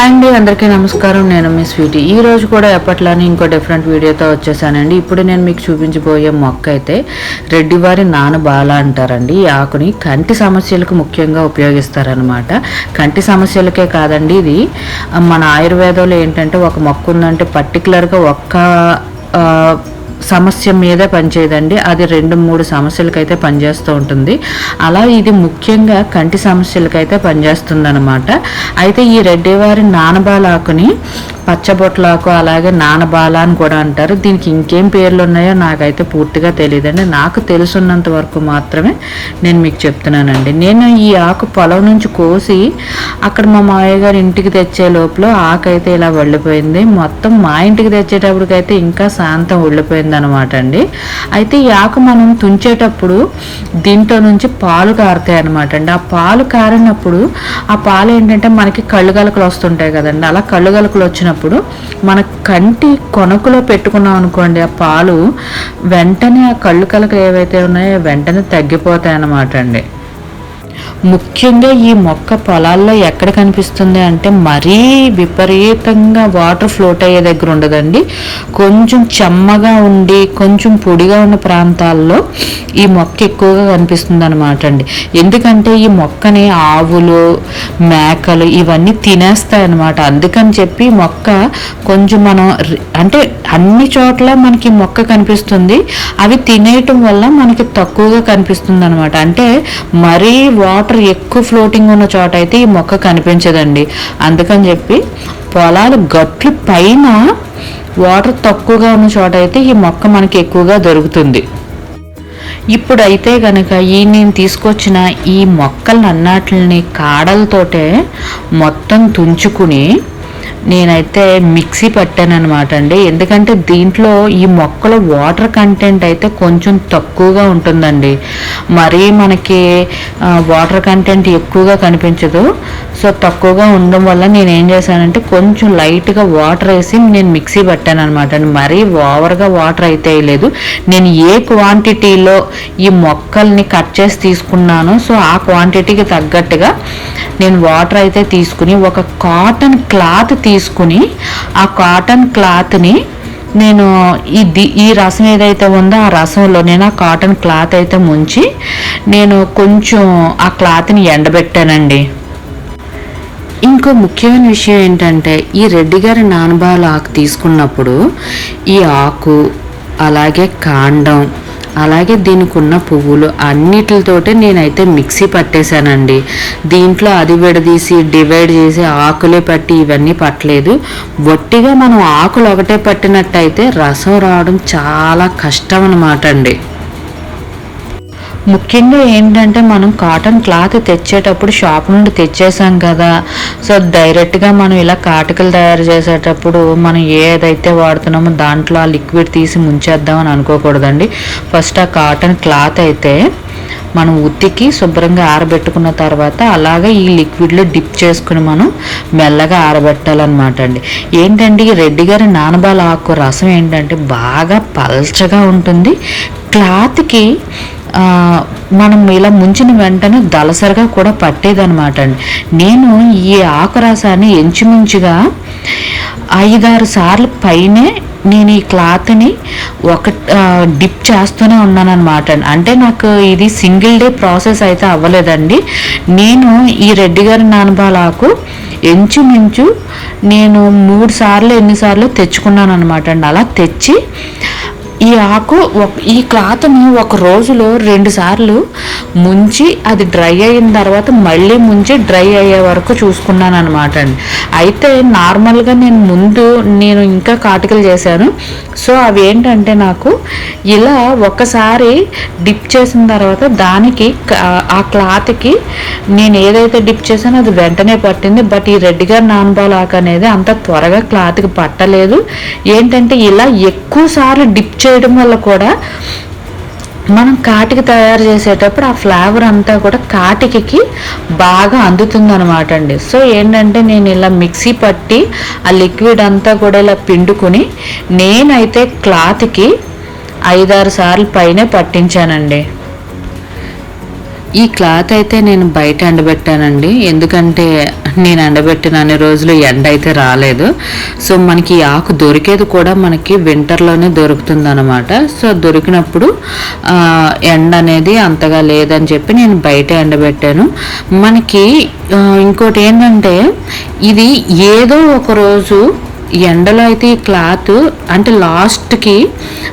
Hi అండి అందరికీ నమస్కారం. నేను మీ స్వీటీ. ఈ రోజు కూడా ఎప్పట్లానే ఇంకో డిఫరెంట్ వీడియోతో వచ్చేసానండి. ఇప్పుడు నేను మీకు చూపించబోయే మొక్క అయితే రెడ్డివారి నానబాల అంటారండి. ఈ ఆకుని కంటి సమస్యలకు ముఖ్యంగా ఉపయోగిస్తారనమాట కంటి సమస్యలకే కాదండి ఇది. మన ఆయుర్వేదంలో ఏంటంటే ఒక మొక్క ఉందంటే పర్టికులర్గా ఒక్క సమస్య మీదే పనిచేయదండి. అది రెండు మూడు సమస్యలకైతే పనిచేస్తూ ఉంటుంది. అలా ఇది ముఖ్యంగా కంటి సమస్యలకైతే పనిచేస్తుంది అనమాట అయితే ఈ రెడ్డివారి నానబాలాకుని పచ్చబొట్లాకు అలాగే నానబాల అని కూడా అంటారు. దీనికి ఇంకేం పేర్లు ఉన్నాయో నాకైతే పూర్తిగా తెలియదండి నాకు తెలుసున్నంత వరకు మాత్రమే నేను మీకు చెప్తున్నానండి. నేను ఈ ఆకు పొలం నుంచి కోసి అక్కడ మా మావయ్య గారు ఇంటికి తెచ్చే లోపల ఆకు అయితే ఇలా వెళ్ళిపోయింది. మొత్తం మా ఇంటికి తెచ్చేటప్పటికైతే ఇంకా శాంతం వెళ్ళిపోయింది అనమాట అండి అయితే ఈ ఆకు మనం తుంచేటప్పుడు దీంట్లో నుంచి పాలు కారుతాయి అనమాట అండి ఆ పాలు కారినప్పుడు ఆ పాలు ఏంటంటే మనకి కళ్ళు గలకలు వస్తుంటాయి కదండి. అలా కళ్ళు గలకలు వచ్చినప్పుడు మన కంటి కొనకులో పెట్టుకున్నాం అనుకోండి ఆ పాలు వెంటనే ఆ కళ్ళు కలక ఏవైతే ఉన్నాయో వెంటనే తగ్గిపోతాయి అన్నమాట అండి. ముఖ్యంగా ఈ మొక్క పొలాల్లో ఎక్కడ కనిపిస్తుంది అంటే మరీ విపరీతంగా వాటర్ ఫ్లోట్ అయ్యే దగ్గర ఉండదండి. కొంచెం చెమ్మగా ఉండి కొంచెం పొడిగా ఉన్న ప్రాంతాల్లో ఈ మొక్క ఎక్కువగా కనిపిస్తుంది అనమాట అండి. ఎందుకంటే ఈ మొక్కని ఆవులు మేకలు ఇవన్నీ తినేస్తాయి అనమాట అందుకని చెప్పి మొక్క కొంచెం మనం అంటే అన్ని చోట్ల మనకి మొక్క కనిపిస్తుంది. అవి తినేయటం వల్ల మనకి తక్కువగా కనిపిస్తుంది అనమాట అంటే మరీ వాటర్ వాటర్ ఎక్కువ ఫ్లోటింగ్ ఉన్న చోట అయితే ఈ మొక్క కనిపించదండి. అందుకని చెప్పి పొలాలు గట్లు పైన వాటర్ తక్కువగా ఉన్న చోట అయితే ఈ మొక్క మనకి ఎక్కువగా దొరుకుతుంది. ఇప్పుడైతే కనుక ఈ నేను తీసుకొచ్చిన ఈ మొక్కలను అన్నాటిని కాడలతోటే మొత్తం తుంచుకుని నేనైతే మిక్సీ పట్టాను అనమాట అండి. ఎందుకంటే దీంట్లో ఈ మొక్కల వాటర్ కంటెంట్ అయితే కొంచెం తక్కువగా ఉంటుందండి. మరీ మనకి వాటర్ కంటెంట్ ఎక్కువగా కనిపించదు. సో తక్కువగా ఉండడం వల్ల నేను ఏం చేశానంటే కొంచెం లైట్గా వాటర్ వేసి నేను మిక్సీ పట్టాను అనమాట అండి. మరీ ఓవర్గా వాటర్ అయితే లేదు నేను ఏ క్వాంటిటీలో ఈ మొక్కల్ని కట్ చేసి తీసుకున్నాను సో ఆ క్వాంటిటీకి తగ్గట్టుగా నేను వాటర్ అయితే తీసుకుని ఒక కాటన్ క్లాత్ తీసుకుని ఆ కాటన్ క్లాత్ని నేను ఇది ఈ రసం ఏదైతే ఉందో ఆ రసంలో నేను ఆ కాటన్ క్లాత్ అయితే ముంచి నేను కొంచెం ఆ క్లాత్ని ఎండబెట్టానండి. ఇంకో ముఖ్యమైన విషయం ఏంటంటే ఈ రెడ్డి గారి నానబాల ఆకు తీసుకున్నప్పుడు ఈ ఆకు అలాగే కాండం అలాగే దీనికి ఉన్న పువ్వులు అన్నిటితోటే నేనైతే మిక్సీ పట్టేశానండి. దీంట్లో అది విడదీసి డివైడ్ చేసి ఆకులే పట్టి ఇవన్నీ పట్టలేదు. వట్టిగా మనం ఆకులు ఒకటే పట్టినట్టయితే రసం రావడం చాలా కష్టం అన్నమాట అండి ముఖ్యంగా ఏంటంటే మనం కాటన్ క్లాత్ తెచ్చేటప్పుడు షాప్ నుండి తెచ్చేసాం కదా. సో డైరెక్ట్గా మనం ఇలా కాటికలు తయారు చేసేటప్పుడు మనం ఏదైతే వాడుతున్నామో దాంట్లో ఆ లిక్విడ్ తీసి ముంచేద్దామని అనుకోకూడదండి. ఫస్ట్ ఆ కాటన్ క్లాత్ అయితే మనం ఉత్తికి శుభ్రంగా ఆరబెట్టుకున్న తర్వాత అలాగే ఈ లిక్విడ్లో డిప్ చేసుకుని మనం మెల్లగా ఆరబెట్టాలన్నమాట అండి. ఏంటంటే ఈ రెడ్డి గారి నానబాల ఆకు రసం ఏంటంటే బాగా పల్చగా ఉంటుంది. క్లాత్కి మనం ఇలా ముంచిన వెంటనే దలసరిగా కూడా పట్టేదనమాట అండి. నేను ఈ ఆకురసాన్ని ఎంచుమించుగా ఐదారు సార్లు పైనే నేను ఈ క్లాత్ని ఒక డిప్ చేస్తూనే ఉన్నాను అనమాట అంటే నాకు ఇది సింగిల్ డే ప్రాసెస్ అయితే అవ్వలేదండి. నేను ఈ రెడ్డి గారి నానబాలాకు ఎంచుమించు నేను మూడు సార్లు ఎన్నిసార్లు తెచ్చుకున్నాను అనమాట అండి. అలా తెచ్చి ఈ ఆకు ఒక- ఈ క్లాత్ని ఒక రోజులో రెండు సార్లు ముంచి అది డ్రై అయిన తర్వాత మళ్ళీ ముంచి డ్రై అయ్యే వరకు చూసుకున్నాను అనమాట అండి. అయితే నార్మల్గా నేను ముందు నేను ఇంకా కాటికలు చేశాను. సో అవి ఏంటంటే నాకు ఇలా ఒకసారి డిప్ చేసిన తర్వాత దానికి ఆ క్లాత్కి నేను ఏదైతే డిప్ చేశానో అది వెంటనే పట్టింది. బట్ ఈ రెడ్ నాన్బాల్ ఆకు అనేది అంత త్వరగా క్లాత్కి పట్టలేదు. ఏంటంటే ఇలా ఎక్కువ సార్లు డిప్ చేయడం వల్ల కూడా మనం కాటికి తయారు చేసేటప్పుడు ఆ ఫ్లేవర్ అంతా కూడా కాటికి బాగా అందుతుంది అనమాట అండి. సో ఏంటంటే నేను ఇలా మిక్సీ పట్టి ఆ లిక్విడ్ అంతా కూడా ఇలా పిండుకుని నేనైతే క్లాత్కి ఐదారు సార్లు పైనే పట్టించానండి. ఈ క్లాత్ అయితే నేను బయట ఎండబెట్టానండి. ఎందుకంటే నేను ఎండబెట్టిన అన్ని రోజులు ఎండ అయితే రాలేదు. సో మనకి ఆకు దొరికేది కూడా మనకి వింటర్లోనే దొరుకుతుంది అనమాట సో దొరికినప్పుడు ఎండ అనేది అంతగా లేదని చెప్పి నేను బయట ఎండబెట్టాను. మనకి ఇంకోటి ఏంటంటే ఇది ఏదో ఒక రోజు ఎండలో అయితే ఈ క్లాత్ అంటే లాస్ట్కి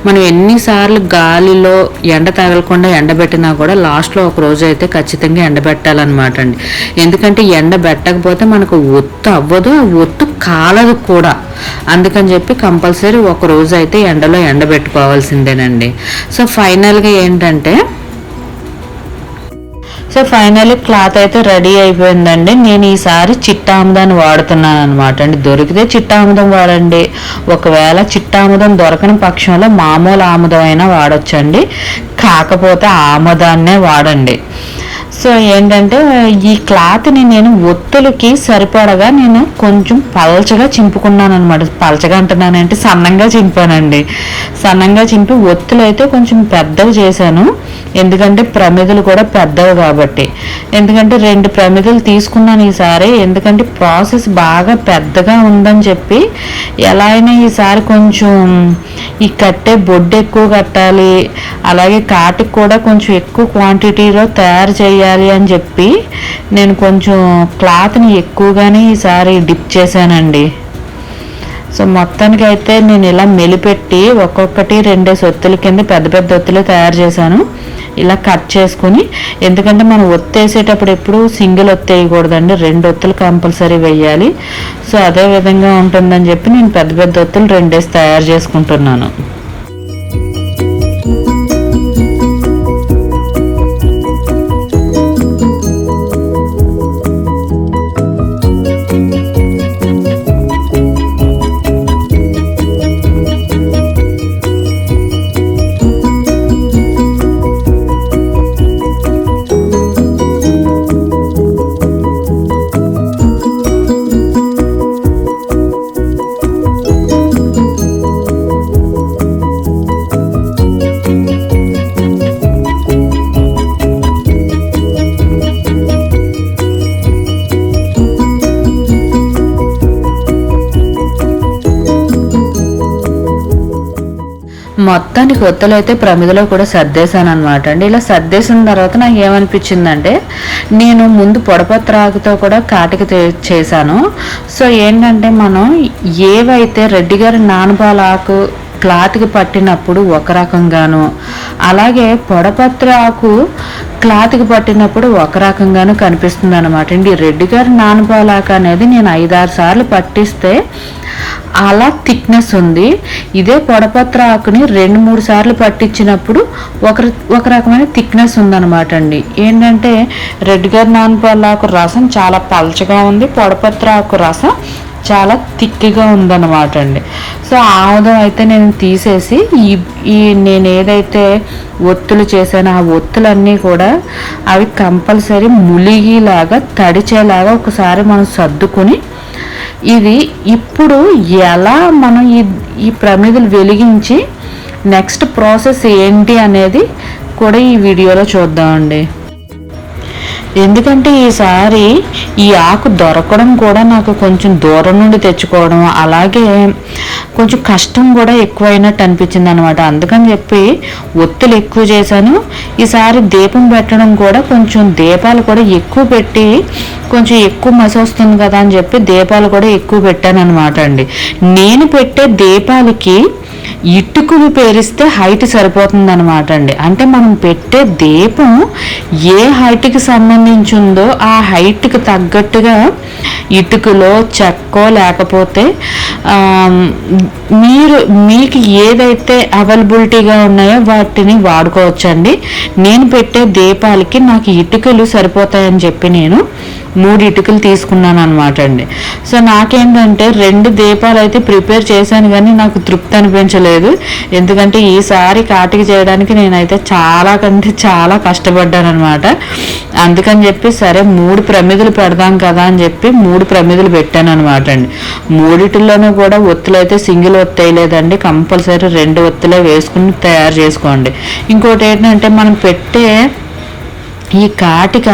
మనం ఎన్నిసార్లు గాలిలో ఎండ తగలకుండా ఎండబెట్టినా కూడా లాస్ట్లో ఒక రోజు అయితే ఖచ్చితంగా ఎండబెట్టాలన్నమాట అండి. ఎందుకంటే ఎండ పెట్టకపోతే మనకు ఒత్తు అవ్వదు ఒత్తు కాలదు కూడా. అందుకని చెప్పి కంపల్సరీ ఒక రోజు అయితే ఎండలో ఎండబెట్టుకోవాల్సిందేనండి సో ఫైనల్గా ఏంటంటే సో ఫైనల్ క్లాత్ అయితే రెడీ అయిపోయిందండి. నేను ఈసారి చిట్టాముదాన్ని వాడుతున్నాను అనమాట అండి. దొరికితే చిట్టాముదం వాడండి. ఒకవేళ చిట్టాముదం దొరకని పక్షంలో మామూలు ఆముదం అయినా వాడొచ్చండి. కాకపోతే ఆముదాన్నే వాడండి. సో ఏంటంటే ఈ క్లాత్ని నేను ఒత్తులకి సరిపడగా నేను కొంచెం పలచగా చింపుకున్నాను అనమాట పలచగా అంటున్నానంటే సన్నంగా చింపానండి. సన్నంగా చింపి ఒత్తులు అయితే కొంచెం పెద్దవి చేశాను. ఎందుకంటే ప్రమిదలు కూడా పెద్దవి కాబట్టి. ఎందుకంటే రెండు ప్రమిదలు తీసుకున్నాను ఈసారి. ఎందుకంటే ప్రాసెస్ బాగా పెద్దగా ఉందని చెప్పి ఎలా అయినా ఈసారి కొంచెం ఈ కట్టే బొడ్డు ఎక్కువ కట్టాలి. అలాగే కాటికి కూడా కొంచెం ఎక్కువ క్వాంటిటీలో తయారు చేయాలి. అని చెప్పి నేను కొంచెం క్లాత్ని ఎక్కువగానే ఈసారి డిప్ చేశానండి. సో మొత్తానికి అయితే నేను ఇలా మెలిపెట్టి ఒక్కొక్కటి రెండేసి ఒత్తుల కింద పెద్ద పెద్ద ఒత్తులు తయారు చేశాను. ఇలా కట్ చేసుకుని ఎందుకంటే మనం ఒత్తేసేటప్పుడు ఎప్పుడు సింగిల్ ఒత్తేయకూడదండి రెండు ఒత్తులు కంపల్సరీ వేయాలి. సో అదే విధంగా ఉంటుందని చెప్పి నేను పెద్ద పెద్ద ఒత్తులు రెండేసి తయారు చేసుకుంటున్నాను. మొత్తానికి ఒత్తులు అయితే ప్రమిదలో కూడా సర్దేశాను అనమాట అండి. ఇలా సర్దేసిన తర్వాత నాకు ఏమనిపించిందంటే నేను ముందు పొడపత్రాకుతో కూడా కాటికి చేశాను. సో ఏంటంటే మనం ఏవైతే రెడ్డి గారి నానపాల ఆకు క్లాత్కి పట్టినప్పుడు ఒక రకంగాను అలాగే పొడపత్ర ఆకు క్లాత్కి పట్టినప్పుడు ఒక రకంగాను కనిపిస్తుంది అనమాట అండి రెడ్ గారి నానపాలాక అనేది నేను ఐదారు సార్లు పట్టిస్తే అలా థిక్నెస్ ఉంది. ఇదే పొడపత్ర ఆకుని రెండు మూడు సార్లు పట్టించినప్పుడు ఒక ఒక రకమైన థిక్నెస్ ఉందన్నమాట అండి. ఏంటంటే రెడ్ గారి నానపాలాకు రసం చాలా పలచగా ఉంది. పొడపత్ర ఆకు రసం చాలా థిక్గా ఉందన్నమాట అండి. సో ఆముదం అయితే నేను తీసేసి ఈ ఈ నేను ఏదైతే ఒత్తులు చేశానో ఆ ఒత్తులన్నీ కూడా అవి కంపల్సరీ ములిగిలాగా తడిచేలాగా ఒకసారి మనం సర్దుకొని ఇది ఇప్పుడు ఎలా మనం ఈ ఈ ప్రమిదలు వెలిగించి నెక్స్ట్ ప్రాసెస్ ఏంటి అనేది కూడా ఈ వీడియోలో చూద్దామండి. ఎందుకంటే ఈసారి ఈ ఆకు దొరకడం కూడా నాకు కొంచెం దూరం నుండి తెచ్చుకోవడం అలాగే కొంచెం కష్టం కూడా ఎక్కువైనట్టు అనిపించింది అనమాట అందుకని చెప్పి ఒత్తులు ఎక్కువ చేశాను. ఈసారి దీపం పెట్టడం కూడా కొంచెం దీపాలు కూడా ఎక్కువ పెట్టి కొంచెం ఎక్కువ మసి వస్తుంది కదా అని చెప్పి దీపాలు కూడా ఎక్కువ పెట్టాను అనమాట అండి. నేను పెట్టే దీపాలకి ఇటుకులు పేరిస్తే హైట్ సరిపోతుంది అనమాట అండి. అంటే మనం పెట్టే దీపం ఏ హైట్కి సంబంధించి నుంచి ఉందో ఆ హైట్కి తగ్గట్టుగా ఇటుకలో చెక్కో లేకపోతే మీరు మీకు ఏదైతే అవైలబిలిటీగా ఉన్నాయో వాటిని వాడుకోవచ్చండి. నేను పెట్టే దీపాలకి నాకు ఇటుకలు సరిపోతాయని చెప్పి నేను మూడు ఇటుకలు తీసుకున్నాను అనమాట అండి. సో నాకేంటంటే రెండు దీపాలు అయితే ప్రిపేర్ చేశాను కానీ నాకు తృప్తి అనిపించలేదు. ఎందుకంటే ఈసారి కాటికి చేయడానికి నేనైతే చాలా కంటే చాలా కష్టపడ్డాను అనమాట అందుకని చెప్పి సరే మూడు ప్రమిదలు పెడదాం కదా అని చెప్పి మూడు ప్రమిదలు పెట్టాను అనమాట అండి. మూడిటిలోనూ కూడా ఒత్తులు అయితే సింగిల్ ఒత్తు వేయలేదండి. కంపల్సరీ రెండు ఒత్తులే వేసుకుని తయారు చేసుకోండి. ఇంకోటి ఏంటంటే మనం పెట్టే ఈ కాటిక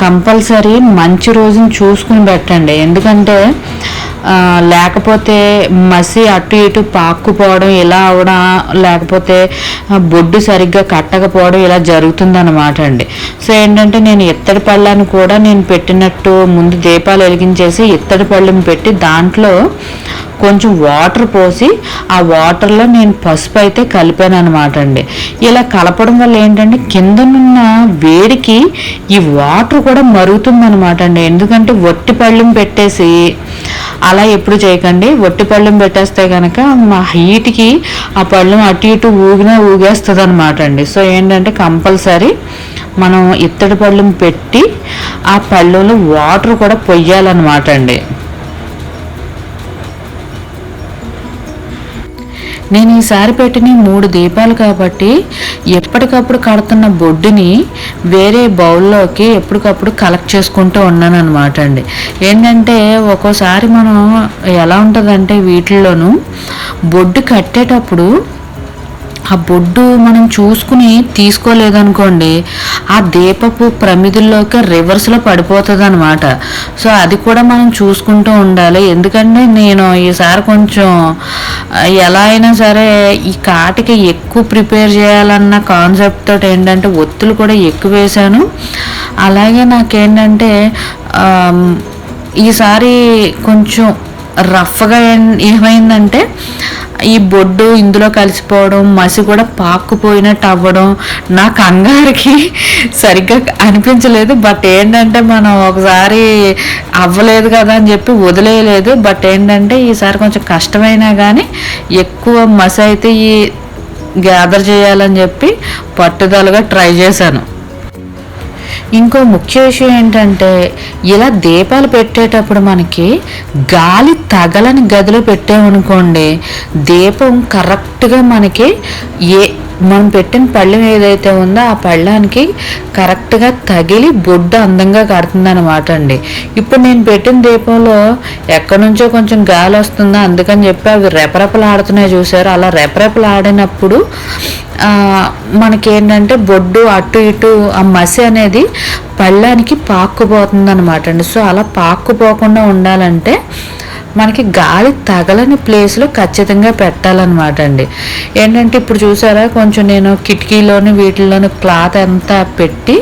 కంపల్సరీ మంచి రోజుని చూసుకుని పెట్టండి. ఎందుకంటే లేకపోతే మసి అటు ఇటు పాక్కుపోవడం ఇలా అవడం లేకపోతే బొడ్డు సరిగ్గా కట్టకపోవడం ఇలా జరుగుతుందన్నమాట అండి. సో ఏంటంటే నేను ఇత్తడి పళ్ళని కూడా నేను పెట్టినట్టు ముందు దీపాలు వెలిగించేసి ఇత్తడి పళ్ళని పెట్టి దాంట్లో కొంచెం వాటర్ పోసి ఆ వాటర్లో నేను పసుపు అయితే కలిపాను అనమాట అండి. ఇలా కలపడం వల్ల ఏంటంటే కిందనున్న వేడికి ఈ వాటర్ కూడా మరుగుతుంది అనమాట అండి. ఎందుకంటే వట్టి పళ్ళెం పెట్టేసి అలా ఎప్పుడు చేయకండి. వట్టి పళ్ళెం పెట్టేస్తే కనుక మా హీట్కి ఆ పళ్ళెం అటు ఇటు ఊగినా ఊగేస్తుంది అనమాట అండి. సో ఏంటంటే కంపల్సరీ మనం ఇత్తడి పళ్ళెం పెట్టి ఆ పళ్ళెంలో వాటర్ కూడా పొయ్యాలన్నమాట అండి. నేను ఈసారి పెట్టిన మూడు దీపాలు కాబట్టి ఎప్పటికప్పుడు కడుతున్న బొడ్డుని వేరే బౌల్లోకి ఎప్పటికప్పుడు కలెక్ట్ చేసుకుంటూ ఉన్నాను అనమాట అండి. ఏంటంటే ఒక్కోసారి మనం ఎలా ఉంటుందంటే వీటిల్లోనూ బొడ్డు కట్టేటప్పుడు ఆ బొడ్డు మనం చూసుకుని తీసుకోలేదనుకోండి ఆ దీపపు ప్రమిదుల్లోకి రివర్స్లో పడిపోతుంది అనమాట సో అది కూడా మనం చూసుకుంటూ ఉండాలి. ఎందుకంటే నేను ఈసారి కొంచెం ఎలా అయినా సరే ఈ కాటికి ఎక్కువ ప్రిపేర్ చేయాలన్న కాన్సెప్ట్ తోటి ఏంటంటే ఒత్తులు కూడా ఎక్కువ వేశాను. అలాగే నాకేంటంటే ఈసారి కొంచెం రఫ్గా ఏం- ఏమైందంటే ఈ బొడ్డు ఇందులో కలిసిపోవడం మసి కూడా పాక్కుపోయినట్టు అవ్వడం నా కంగారికి సరిగ్గా అనిపించలేదు. బట్ ఏంటంటే మనం ఒకసారి అవ్వలేదు కదా అని చెప్పి వదిలేయలేదు. బట్ ఏంటంటే ఈసారి కొంచెం కష్టమైనా కానీ ఎక్కువ మసి అయితే ఈ గ్యాదర్ చేయాలని చెప్పి పట్టుదలగా ట్రై చేశాను. ఇంకో ముఖ్య విషయం ఏంటంటే ఇలా దీపాలు పెట్టేటప్పుడు మనకి గాలి తగలని గదిలో పెట్టామనుకోండి దీపం కరెక్ట్గా మనకి ఏ మనం పెట్టిన పళ్ళెం ఏదైతే ఉందో ఆ పళ్ళానికి కరెక్ట్గా తగిలి బొడ్డు అందంగా కడుతుంది అనమాట అండి. ఇప్పుడు నేను పెట్టిన దీపంలో ఎక్కడి నుంచో కొంచెం గాలి వస్తుందో అందుకని చెప్పి అవి రెపరెపలు ఆడుతున్నాయి చూసారు? అలా రెపరెపలు ఆడినప్పుడు మనకేంటంటే బొడ్డు అటు ఇటు ఆ మసి అనేది పళ్ళానికి పాక్కుపోతుంది అనమాట అండి. సో అలా పాక్కుపోకుండా ఉండాలంటే మనకి గాలి తగలని ప్లేస్లో ఖచ్చితంగా పెట్టాలన్నమాట అండి. ఏంటంటే ఇప్పుడు చూసారా కొంచెం నేను కిటికీలోని వీటిల్లోని క్లాత్ అంతా పెట్టి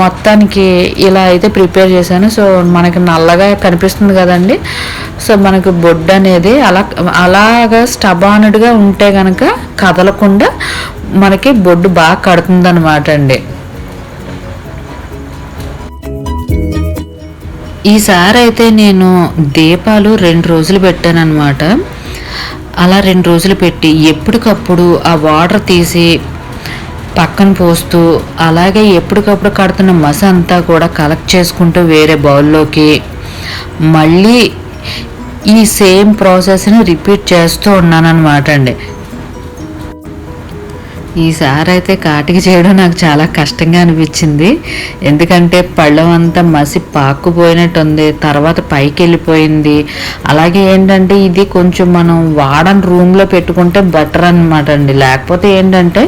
మొత్తానికి ఇలా అయితే ప్రిపేర్ చేశాను. సో మనకి నల్లగా కనిపిస్తుంది కదండి. సో మనకు బొడ్డు అనేది అలా అలాగా స్టబానుడ్గా ఉంటే కనుక కదలకుండా మనకి బొడ్డు బాగా కడుతుంది అండి. ఈసారి అయితే నేను దీపాలు రెండు రోజులు పెట్టానన్నమాట. అలా రెండు రోజులు పెట్టి ఎప్పటికప్పుడు ఆ వాటర్ తీసి పక్కన పోస్తూ అలాగే ఎప్పటికప్పుడు కడుతున్న మస అంతా కూడా కలెక్ట్ చేసుకుంటూ వేరే బౌల్లోకి మళ్ళీ ఈ సేమ్ ప్రాసెస్ని రిపీట్ చేస్తూ ఉన్నానన్నమాట అండి. ఈసారి అయితే కాటికి చేయడం నాకు చాలా కష్టంగా అనిపించింది. ఎందుకంటే పళ్ళం అంతా మసి పాక్కుపోయినట్టుంది తర్వాత పైకి వెళ్ళిపోయింది అలాగే ఏంటంటే ఇది కొంచెం మనం వాడని రూమ్లో పెట్టుకుంటే బెటర్ అనమాట అండి. లేకపోతే ఏంటంటే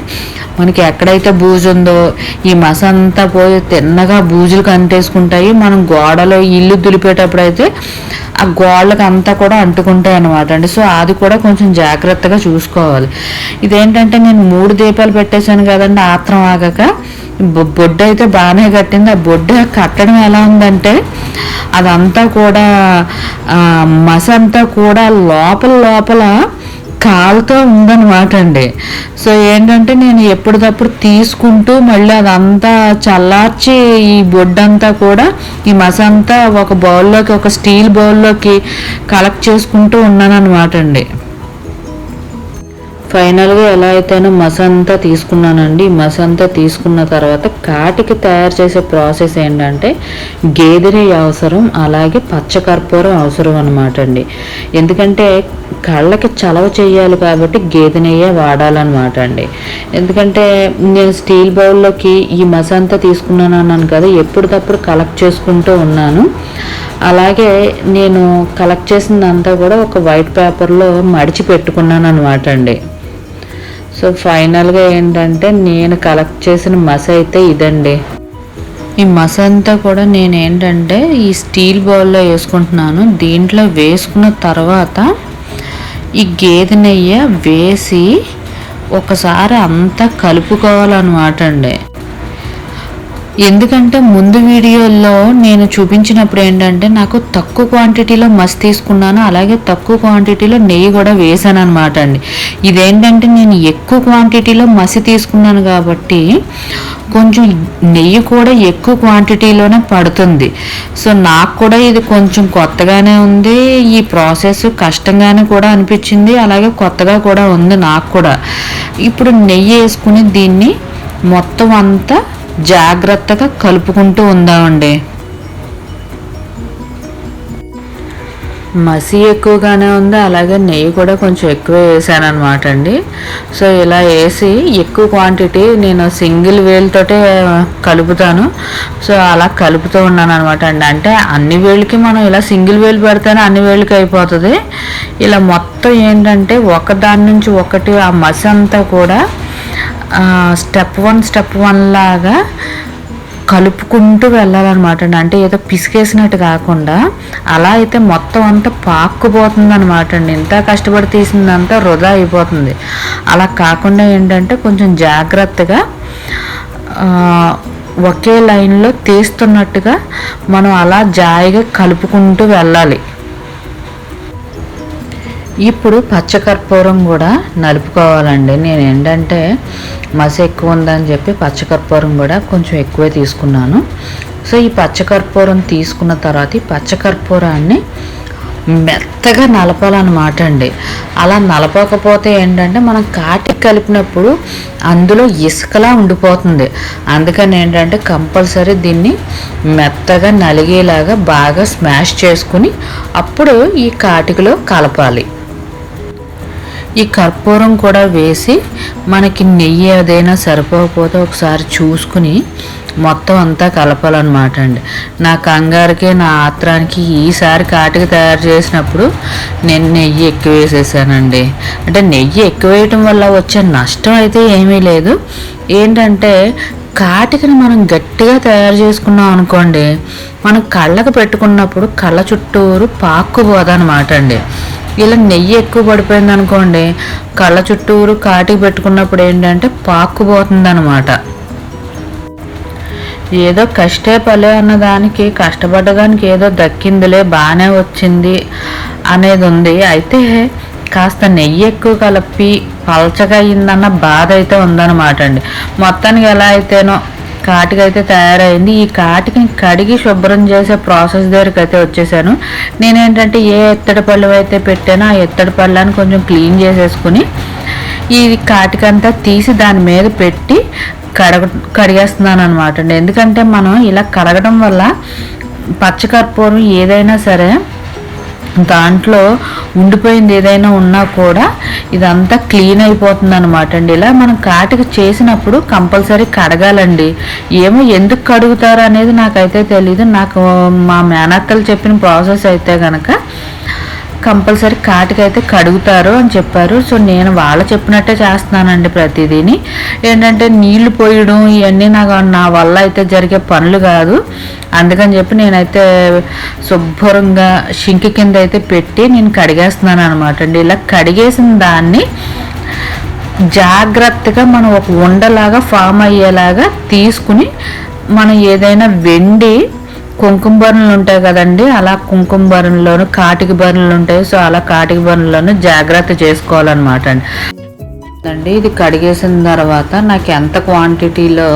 మనకి ఎక్కడైతే బూజు ఉందో ఈ మస అంతా పోయి తిన్నగా బూజులు కంటేసుకుంటాయి. మనం గోడలో ఇల్లు దులిపేటప్పుడు అయితే ఆ గోళ్ళకి అంతా కూడా అంటుకుంటాయి అనమాట అండి. సో అది కూడా కొంచెం జాగ్రత్తగా చూసుకోవాలి. ఇదేంటంటే నేను మూడు దీపాలు పెట్టేశాను కదండి ఆత్రం ఆగక. బొడ్డు అయితే బాగానే కట్టింది. ఆ బొడ్డు కట్టడం ఎలా ఉందంటే అదంతా కూడా మస అంతా కూడా లోపల లోపల కాలుతో ఉందన్నమాట అండి. సో ఏంటంటే నేను ఎప్పటికప్పుడు తీసుకుంటూ మళ్ళీ అదంతా చల్లార్చి ఈ బొడ్డంతా కూడా ఈ మస అంతా ఒక బౌల్లోకి ఒక స్టీల్ బౌల్లోకి కలెక్ట్ చేసుకుంటూ ఉన్నాను అనమాట అండి. ఫైనల్గా ఎలా అయితేనో మస అంతా తీసుకున్నానండి. ఈ మస అంతా తీసుకున్న తర్వాత కాటికి తయారు చేసే ప్రాసెస్ ఏంటంటే గేదె అవసరం అలాగే పచ్చకర్పూరం అవసరం అనమాట అండి. ఎందుకంటే కళ్ళకి చలవ చేయాలి కాబట్టి గేదె నెయ్యే వాడాలన్నమాట అండి. ఎందుకంటే నేను స్టీల్ బౌల్లోకి ఈ మస అంతా తీసుకున్నాను అన్నాను కదా ఎప్పటికప్పుడు కలెక్ట్ చేసుకుంటూ ఉన్నాను. అలాగే నేను కలెక్ట్ చేసిందంతా కూడా ఒక వైట్ పేపర్లో మడిచి పెట్టుకున్నాను అనమాట అండి. సో ఫైనల్గా ఏంటంటే నేను కలెక్ట్ చేసిన మస అయితే ఇదండి. ఈ మస అంతా కూడా నేను ఏంటంటే ఈ స్టీల్ బౌల్లో వేసుకుంటున్నాను. దీంట్లో వేసుకున్న తర్వాత ఈ గేదె నెయ్యి వేసి ఒకసారి అంతా కలుపుకోవాలన్నమాట అండి. ఎందుకంటే ముందు వీడియోల్లో నేను చూపించినప్పుడు ఏంటంటే నాకు తక్కువ క్వాంటిటీలో మసి తీసుకున్నాను అలాగే తక్కువ క్వాంటిటీలో నెయ్యి కూడా వేసాను అనమాట అండి. ఇదేంటంటే నేను ఎక్కువ క్వాంటిటీలో మసి తీసుకున్నాను కాబట్టి కొంచెం నెయ్యి కూడా ఎక్కువ క్వాంటిటీలోనే పడుతుంది. సో నాకు కూడా ఇది కొంచెం కొత్తగానే ఉంది. ఈ ప్రాసెస్ కష్టంగానే కూడా అనిపించింది అలాగే కొత్తగా కూడా ఉంది నాకు కూడా. ఇప్పుడు నెయ్యి వేసుకుని దీన్ని మొత్తం అంతా జాగ్రత్తగా కలుపుకుంటూ ఉందామండి. మసి ఎక్కువగానే ఉంది అలాగే నెయ్యి కూడా కొంచెం ఎక్కువ వేసాను అనమాట అండి సో ఇలా వేసి ఎక్కువ క్వాంటిటీ నేను సింగిల్ వేలుతోటే కలుపుతాను. సో అలా కలుపుతూ ఉన్నాను అనమాట అండి అంటే అన్ని వేళ్ళకి మనం ఇలా సింగిల్ వేలు పెడితేనే అన్ని వేళ్ళకి అయిపోతుంది. ఇలా మొత్తం ఏంటంటే ఒకదాని నుంచి ఒకటి ఆ మసి అంతా కూడా స్టెప్ వన్ స్టెప్ వన్ లాగా కలుపుకుంటూ వెళ్ళాలన్నమాట అండి. అంటే ఏదో పిసికేసినట్టు కాకుండా అలా అయితే మొత్తం అంతా పాక్కుపోతుంది అనమాట అండి. ఇంత కష్టపడి తీసిందంతా వృధా అయిపోతుంది. అలా కాకుండా ఏంటంటే కొంచెం జాగ్రత్తగా ఒకే లైన్లో తీస్తున్నట్టుగా మనం అలా జాయిగా కలుపుకుంటూ వెళ్ళాలి. ఇప్పుడు పచ్చకర్పూరం కూడా నలుపుకోవాలండి. నేను ఏంటంటే మస ఎక్కువ ఉందని చెప్పి పచ్చకర్పూరం కూడా కొంచెం ఎక్కువే తీసుకున్నాను. సో ఈ పచ్చకర్పూరం తీసుకున్న తర్వాత ఈ పచ్చకర్పూరాన్ని మెత్తగా నలపాలన్నమాట అండి. అలా నలపకపోతే ఏంటంటే మనం కాటికి కలిపినప్పుడు అందులో ఇసుకలా ఉండిపోతుంది. అందుకని ఏంటంటే కంపల్సరీ దీన్ని మెత్తగా నలిగేలాగా బాగా స్మాష్ చేసుకుని అప్పుడు ఈ కాటికలో కలపాలి. ఈ కర్పూరం కూడా వేసి మనకి నెయ్యి ఏదైనా సరిపోకపోతే ఒకసారి చూసుకుని మొత్తం అంతా కలపాలన్నమాట అండి. నా కంగారుకి నా ఆత్రానికి ఈసారి కాటికి తయారు చేసినప్పుడు నేను నెయ్యి ఎక్కువ వేసేసానండి. అంటే నెయ్యి ఎక్కువ వేయటం వల్ల వచ్చే నష్టం అయితే ఏమీ లేదు. ఏంటంటే కాటికని మనం గట్టిగా తయారు చేసుకున్నాం అనుకోండి మనం కళ్ళకు పెట్టుకున్నప్పుడు కళ్ళ చుట్టూరు పాక్కుపోదనమాట అండి. ఇలా నెయ్యి ఎక్కువ పడిపోయింది అనుకోండి కళ్ళ చుట్టూరు కాటికి పెట్టుకున్నప్పుడు ఏంటంటే పాక్కుపోతుంది అనమాట ఏదో కష్టే పలే అన్నదానికి కష్టపడ్డదానికి ఏదో దక్కిందిలే బాగానే వచ్చింది అనేది ఉంది. అయితే కాస్త నెయ్యి ఎక్కువ కలిపి పలచగా అయిందన్న బాధ అయితే ఉందన్నమాట అండి. మొత్తానికి ఎలా అయితేనో కాటికి అయితే తయారైంది. ఈ కాటికి కడిగి శుభ్రం చేసే ప్రాసెస్ దగ్గరికి అయితే వచ్చేసాను. నేనేంటంటే ఏ ఎత్తడి పళ్ళు అయితే పెట్టానో ఆ ఎత్తడి పళ్ళని కొంచెం క్లీన్ చేసేసుకుని ఈ కాటికంతా తీసి దాని మీద పెట్టి కడగ కడిగేస్తున్నాను అనమాట అండి. ఎందుకంటే మనం ఇలా కడగడం వల్ల పచ్చకర్పూరం ఏదైనా సరే దాంట్లో ఉండిపోయింది ఏదైనా ఉన్నా కూడా ఇదంతా క్లీన్ అయిపోతుంది అనమాట అండి. ఇలా మనం కాటికి చేసినప్పుడు కంపల్సరీ కడగాలండి. ఏమో ఎందుకు కడుగుతారు అనేది నాకైతే తెలీదు. నాకు మా మేనక్కలు చెప్పిన ప్రాసెస్ అయితే కనుక కంపల్సరీ కాటికైతే కడుగుతారు అని చెప్పారు. సో నేను వాళ్ళు చెప్పినట్టే చేస్తున్నానండి ప్రతిదీని. ఏంటంటే నీళ్ళు పోయడం ఇవన్నీ నాకు నా వల్ల అయితే జరిగే పనులు కాదు. అందుకని చెప్పి నేనైతే శుభ్రంగా షింకి కింద అయితే పెట్టి నేను కడిగేస్తున్నాను అనమాట అండి. ఇలా కడిగేసిన దాన్ని జాగ్రత్తగా మనం ఒక ఉండలాగా ఫామ్ అయ్యేలాగా తీసుకుని మనం ఏదైనా వెండి కుంకుమ బరులు ఉంటాయి కదండి అలా కుంకుమ బరులోను కాటికి బరులు ఉంటాయి. సో అలా కాటికి బరులను జాగ్రత్త చేసుకోవాలన్నమాట అండి. అండి ఇది కడిగేసిన తర్వాత నాకు ఎంత క్వాంటిటీలో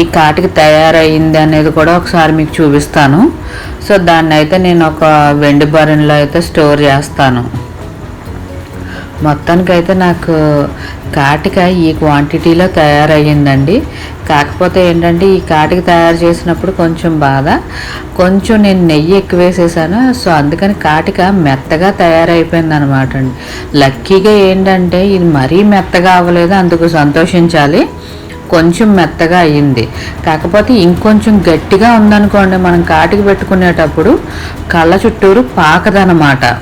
ఈ కాటికి తయారయ్యింది అనేది కూడా ఒకసారి మీకు చూపిస్తాను. సో దాన్ని అయితే నేను ఒక వెండి బరణలో అయితే స్టోర్ చేస్తాను. మొత్తానికైతే నాకు కాటిక ఈ క్వాంటిటీలో తయారయ్యిందండి. కాకపోతే ఏంటంటే ఈ కాటికి తయారు చేసినప్పుడు కొంచెం బాధ. కొంచెం నేను నెయ్యి ఎక్కువ వేసేసాను. సో అందుకని కాటిక మెత్తగా తయారైపోయింది అనమాట అండి. లక్కీగా ఏంటంటే ఇది మరీ మెత్తగా అవ్వలేదు అందుకు సంతోషించాలి. కొంచెం మెత్తగా అయ్యింది. కాకపోతే ఇంకొంచెం గట్టిగా ఉందనుకోండి మనం కాటికి పెట్టుకునేటప్పుడు కళ్ళ చుట్టూరు పాకదనమాట.